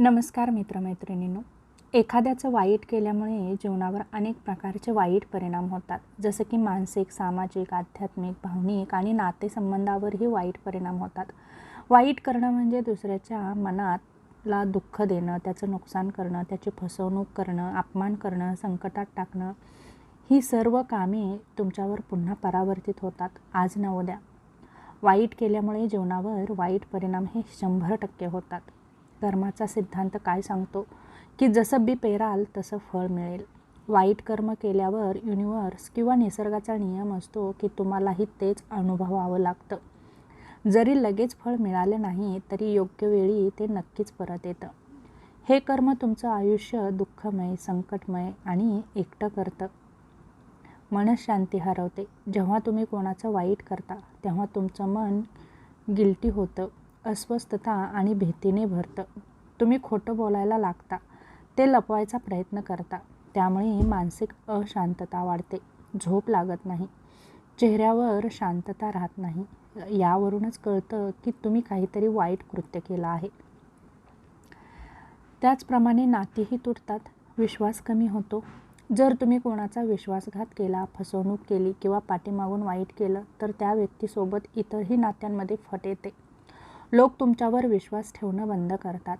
नमस्कार मित्रमैत्रिणींनो. एखाद्याचं वाईट केल्यामुळे जीवनावर अनेक प्रकारचे वाईट परिणाम होतात. जसं की मानसिक सामाजिक आध्यात्मिक भावनिक आणि नातेसंबंधावरही वाईट परिणाम होतात. वाईट करणं म्हणजे दुसऱ्याच्या मनातला दुःख देणं त्याचं नुकसान करणं त्याची फसवणूक करणं अपमान करणं संकटात टाकणं. ही सर्व कामे तुमच्यावर पुन्हा परावर्तित होतात. आज न उद्या. वाईट केल्यामुळे जीवनावर वाईट परिणाम हे शंभर टक्के होतात. कर्माचा सिद्धांत काय सांगतो? की जसं बी पेराल तसं फळ मिळेल. वाईट कर्म केल्यावर युनिवर्स किंवा निसर्गाचा नियम असतो की तुम्हालाही तेच अनुभवावं लागतं. जरी लगेच फळ मिळाले नाही तरी योग्य वेळी ते नक्कीच परत येतं. हे कर्म तुमचं आयुष्य दुःखमय संकटमय आणि एकटं करतं. मनशांती हरवते. जेव्हा तुम्ही कोणाचं वाईट करता तेव्हा तुमचं मन गिल्टी होतं. अस्वस्थता आणि भीतीने भरतं. तुम्ही खोटं बोलायला लागता. ते लपवायचा प्रयत्न करता. त्यामुळे मानसिक अशांतता वाढते. झोप लागत नाही. चेहऱ्यावर शांतता राहत नाही. यावरूनच कळतं की तुम्ही काहीतरी वाईट कृत्य केलं आहे. त्याचप्रमाणे नातीही तुटतात. विश्वास कमी होतो. जर तुम्ही कोणाचा विश्वासघात केला फसवणूक केली किंवा पाठीमागून वाईट केलं तर त्या व्यक्तीसोबत इतरही नात्यांमध्ये फट येते. लोक तुमच्यावर विश्वास ठेवणं बंद करतात.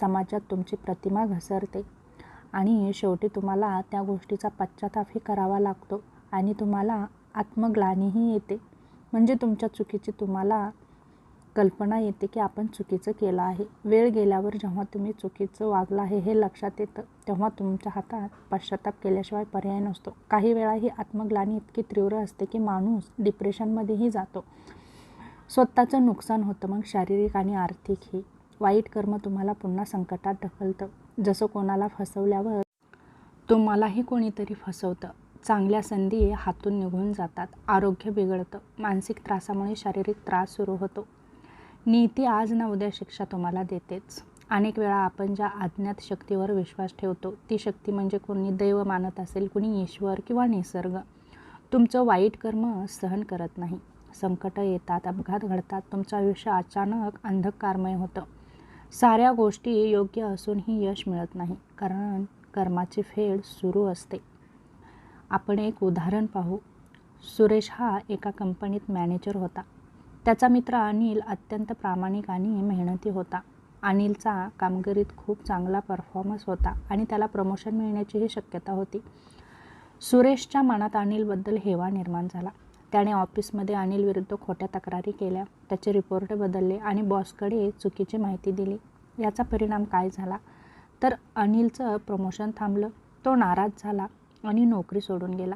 समाजात तुमची प्रतिमा घसरते. आणि शेवटी तुम्हाला त्या गोष्टीचा पश्चातापही करावा लागतो आणि तुम्हाला आत्मग्लानीही येते. म्हणजे तुमच्या चुकीची तुम्हाला कल्पना येते की आपण चुकीचं केलं आहे. वेळ गेल्यावर जेव्हा तुम्ही चुकीचं वागलं आहे हे लक्षात येतं तेव्हा तुमच्या हातात पश्चाताप केल्याशिवाय पर्याय नसतो. काही वेळा ही आत्मग्लानी इतकी तीव्र असते की माणूस डिप्रेशनमध्येही जातो. स्वतःचं नुकसान होतं. मग शारीरिक आणि आर्थिकही वाईट कर्म तुम्हाला पुन्हा संकटात ढकलतं. जसं कोणाला फसवल्यावर तुम्हालाही कोणीतरी फसवतं. चांगल्या संधी हातून निघून जातात. आरोग्य बिघडतं. मानसिक त्रासामुळे शारीरिक त्रास सुरू होतो. नीती आज ना उद्या शिक्षा तुम्हाला देतेच. अनेक वेळा आपण ज्या अज्ञात शक्तीवर विश्वास ठेवतो ती शक्ती म्हणजे कोणी दैव मानत असेल कुणी ईश्वर किंवा निसर्ग. तुमचं वाईट कर्म सहन करत नाही. संकटं येतात अपघात घडतात तुमचं आयुष्य अचानक अंधकारमय होतं. साऱ्या गोष्टी योग्य असूनही यश मिळत नाही कारण कर्माची फेड सुरू असते. आपण एक उदाहरण पाहू. सुरेश हा एका कंपनीत मॅनेजर होता. त्याचा मित्र अनिल अत्यंत प्रामाणिक आणि मेहनती होता. अनिलचा कामगिरीत खूप चांगला परफॉर्मन्स होता आणि त्याला प्रमोशन मिळण्याचीही शक्यता होती. सुरेशच्या मनात अनिलबद्दल हेवा निर्माण झाला. त्याने ऑफिसमध्ये अनिल विरुद्ध खोट्या तक्रारी केल्या. त्याचे रिपोर्ट बदलले आणि बॉसकडे चुकीची माहिती दिली. याचा परिणाम काय झाला? तर अनिलचं प्रमोशन थांबलं. तो नाराज झाला आणि नोकरी सोडून गेला.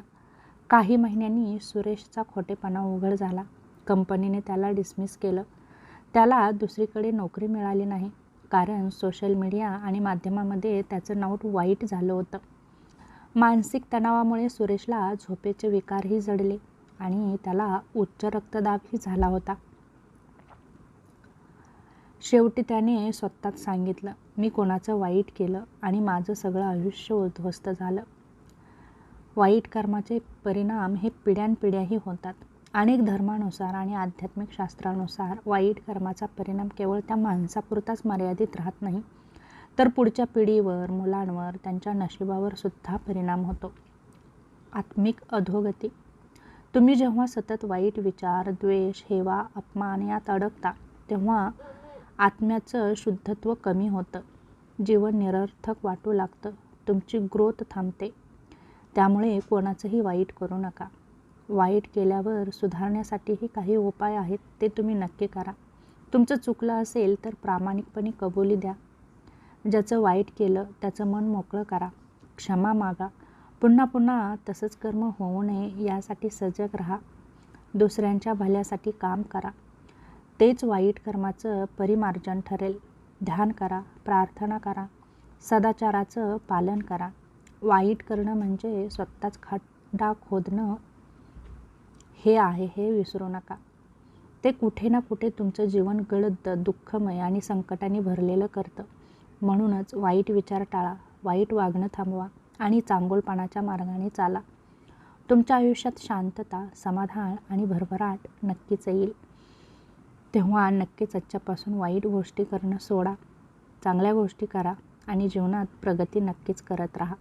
काही महिन्यांनी सुरेशचा खोटेपणा उघड झाला. कंपनीने त्याला डिसमिस केलं. त्याला दुसरीकडे नोकरी मिळाली नाही. कारण सोशल मीडिया आणि माध्यमामध्ये त्याचं नाव वाईट झालं होतं. मानसिक तणावामुळे सुरेशला झोपेचे विकारही जडले. आणि त्याला उच्च रक्तदाबही झाला होता. शेवटी त्याने स्वतःच सांगितलं मी कोणाचं वाईट केलं आणि माझं सगळं आयुष्य उद्ध्वस्त झालं. वाईट कर्माचे परिणाम हे पिढ्यानपिढ्याही होतात. अनेक धर्मानुसार आणि आध्यात्मिक शास्त्रानुसार वाईट कर्माचा परिणाम केवळ त्या माणसापुरताच मर्यादित राहत नाही तर पुढच्या पिढीवर मुलांवर त्यांच्या नशिबावर सुद्धा परिणाम होतो. आत्मिक अधोगती तुम्ही जेव्हा सतत वाईट विचार द्वेष हेवा अपमान यात अडकता तेव्हा आत्म्याचं शुद्धत्व कमी होतं. जीवन निरर्थक वाटू लागतं. तुमची ग्रोथ थांबते. त्यामुळे कोणाचंही वाईट करू नका. वाईट केल्यावर सुधारण्यासाठीही काही उपाय आहेत ते तुम्ही नक्की करा. तुमचं चुकलं असेल तर प्रामाणिकपणे कबुली द्या. ज्याचं वाईट केलं त्याचं मन मोकळं करा. क्षमा मागा. पुन्हा पुन्हा तसंच कर्म होऊ नये यासाठी सजग राहा. दुसऱ्यांच्या भल्यासाठी काम करा. तेच वाईट कर्माचं परिमार्जन ठरेल. ध्यान करा प्रार्थना करा सदाचाराचं पालन करा. वाईट करणं म्हणजे स्वतःच खड्डा खोदणं. हे आहे हे विसरू नका. ते कुठे ना कुठे तुमचं जीवन गळद दुःखमय आणि संकटाने भरलेलं करतं. म्हणूनच वाईट विचार टाळा. वाईट वागणं थांबवा. आणि चांगोलपणाच्या मार्गाने चाला. तुमच्या आयुष्यात शांतता समाधान आणि भरभराट नक्कीच येईल. तेव्हा नक्कीच आजच्यापासून वाईट गोष्टी करणं सोडा. चांगल्या गोष्टी करा आणि जीवनात प्रगती नक्कीच करत राहा.